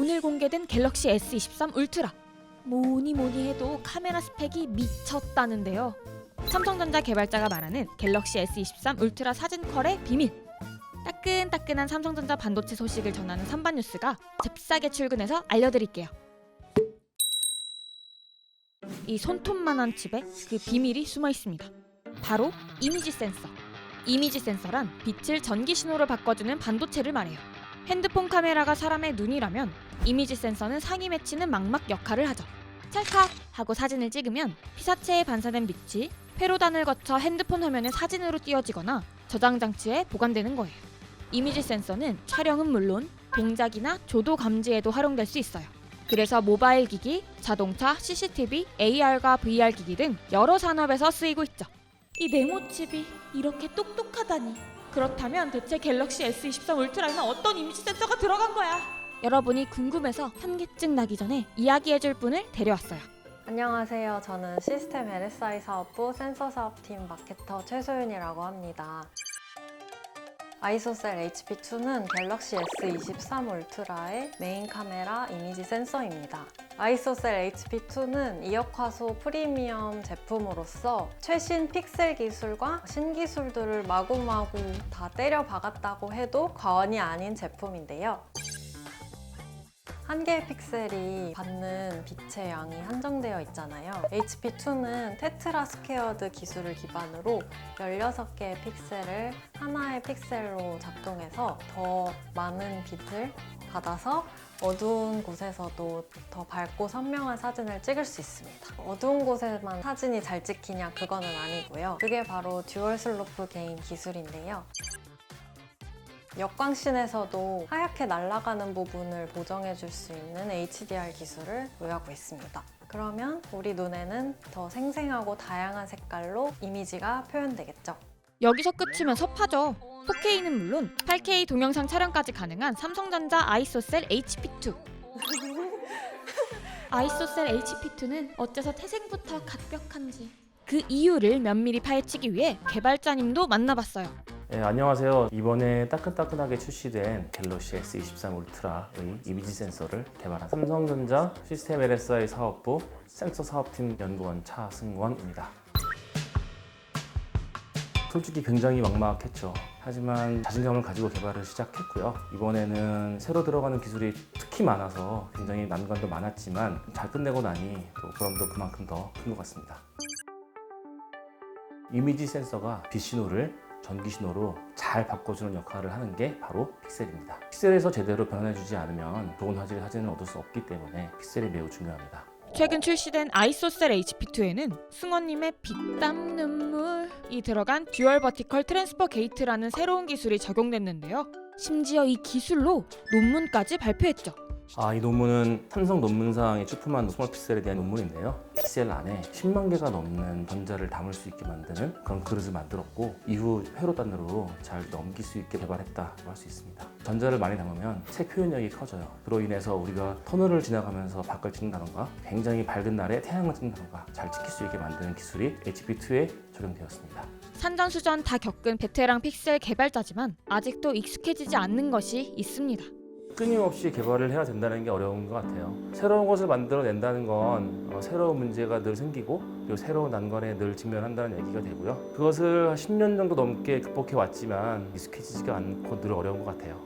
오늘 공개된 갤럭시 S23 울트라. 뭐니 뭐니 해도 카메라 스펙이 미쳤다는데요. 삼성전자 개발자가 말하는 갤럭시 S23 울트라 사진컬의 비밀. 따끈따끈한 삼성전자 반도체 소식을 전하는 삼반 뉴스가 잽싸게 출근해서 알려드릴게요. 이 손톱만한 칩에 그 비밀이 숨어 있습니다. 바로 이미지 센서. 이미지 센서란 빛을 전기 신호로 바꿔주는 반도체를 말해요. 핸드폰 카메라가 사람의 눈이라면 이미지 센서는 상이 맺히는 망막 역할을 하죠. 찰칵 하고 사진을 찍으면 피사체에 반사된 빛이 회로단을 거쳐 핸드폰 화면에 사진으로 띄어지거나 저장 장치에 보관되는 거예요. 이미지 센서는 촬영은 물론 동작이나 조도 감지에도 활용될 수 있어요. 그래서 모바일 기기, 자동차, CCTV, AR과 VR 기기 등 여러 산업에서 쓰이고 있죠. 이 네모 칩이 이렇게 똑똑하다니. 그렇다면 대체 갤럭시 S23 울트라에는 어떤 이미지 센서가 들어간 거야? 여러분이 궁금해서 현기증 나기 전에 이야기해줄 분을 데려왔어요. 안녕하세요. 저는 시스템 LSI 사업부 센서 사업팀 마케터 최소윤이라고 합니다. 아이소셀 HP2는 갤럭시 S23 울트라의 메인 카메라 이미지 센서입니다. 아이소셀 HP2는 이역화소 프리미엄 제품으로서 최신 픽셀 기술과 신기술들을 마구마구 다 때려 박았다고 해도 과언이 아닌 제품인데요. 한 개의 픽셀이 받는 빛의 양이 한정되어 있잖아요. HP2는 테트라 스퀘어드 기술을 기반으로 16개의 픽셀을 하나의 픽셀로 작동해서 더 많은 빛을 받아서 어두운 곳에서도 더 밝고 선명한 사진을 찍을 수 있습니다. 어두운 곳에만 사진이 잘 찍히냐 그거는 아니고요. 그게 바로 듀얼 슬로프 게인 기술인데요. 역광신에서도 하얗게 날아가는 부분을 보정해 줄 수 있는 HDR 기술을 요하고 있습니다. 그러면 우리 눈에는 더 생생하고 다양한 색깔로 이미지가 표현되겠죠. 여기서 끝이면 섭하죠. 4K는 물론 8K 동영상 촬영까지 가능한 삼성전자 아이소셀 HP2. 아이소셀 HP2는 어째서 태생부터 각벽한지 그 이유를 면밀히 파헤치기 위해 개발자님도 만나봤어요. 네, 안녕하세요. 이번에 따끈따끈하게 출시된 갤럭시 S23 울트라의 이미지 센서를 개발한 삼성전자 시스템 LSI 사업부 센서 사업팀 연구원 차승원입니다. 솔직히 굉장히 막막했죠. 하지만 자신감을 가지고 개발을 시작했고요. 이번에는 새로 들어가는 기술이 특히 많아서 굉장히 난관도 많았지만 잘 끝내고 나니 또 보람도 그만큼 더 큰 것 같습니다. 이미지 센서가 빛 신호를 전기 신호로 잘 바꿔주는 역할을 하는 게 바로 픽셀입니다. 픽셀에서 제대로 변환해주지 않으면 좋은 화질의 사진을 얻을 수 없기 때문에 픽셀이 매우 중요합니다. 최근 출시된 아이소셀 HP2에는 승원님의 피땀 눈물이 들어간 듀얼 버티컬 트랜스퍼 게이트라는 새로운 기술이 적용됐는데요. 심지어 이 기술로 논문까지 발표했죠. 아, 이 논문은 삼성 논문상에 출품한 스몰 픽셀에 대한 논문인데요. 픽셀 안에 10만 개가 넘는 전자를 담을 수 있게 만드는 그런 그릇을 만들었고 이후 회로 단으로 잘 넘길 수 있게 개발했다고 할 수 있습니다. 전자를 많이 담으면 색 표현력이 커져요. 그로 인해서 우리가 터널을 지나가면서 밖을 찍는다던가 굉장히 밝은 날에 태양을 찍는다던가 잘 찍힐 수 있게 만드는 기술이 HP2에 적용되었습니다. 산전수전 다 겪은 베테랑 픽셀 개발자지만 아직도 익숙해지지 않는 것이 있습니다. 끊임없이 개발을 해야 된다는 게 어려운 것 같아요. 새로운 것을 만들어낸다는 건 어, 새로운 문제가 늘 생기고 그리고 새로운 난관에 늘 직면한다는 얘기가 되고요. 그것을 10년 정도 넘게 극복해 왔지만 익숙해지지가 않고 늘 어려운 것 같아요.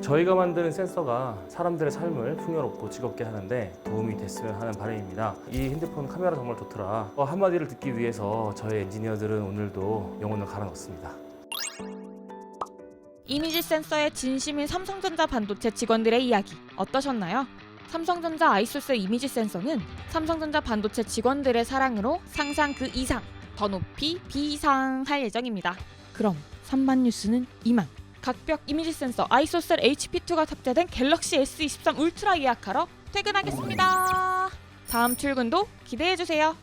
저희가 만드는 센서가 사람들의 삶을 풍요롭고 즐겁게 하는데 도움이 됐으면 하는 바람입니다. 이 핸드폰 카메라 정말 좋더라. 어, 한마디를 듣기 위해서 저희 엔지니어들은 오늘도 영혼을 갈아 넣습니다. 이미지 센서의 진심인 삼성전자 반도체 직원들의 이야기 어떠셨나요? 삼성전자 아이소스 이미지 센서는 삼성전자 반도체 직원들의 사랑으로 상상 그 이상 더 높이 비상할 예정입니다. 그럼 3반 뉴스는 이만. 각벽 이미지 센서 아이소셀 HP2가 탑재된 갤럭시 S23 울트라 예약하러 퇴근하겠습니다. 다음 출근도 기대해 주세요.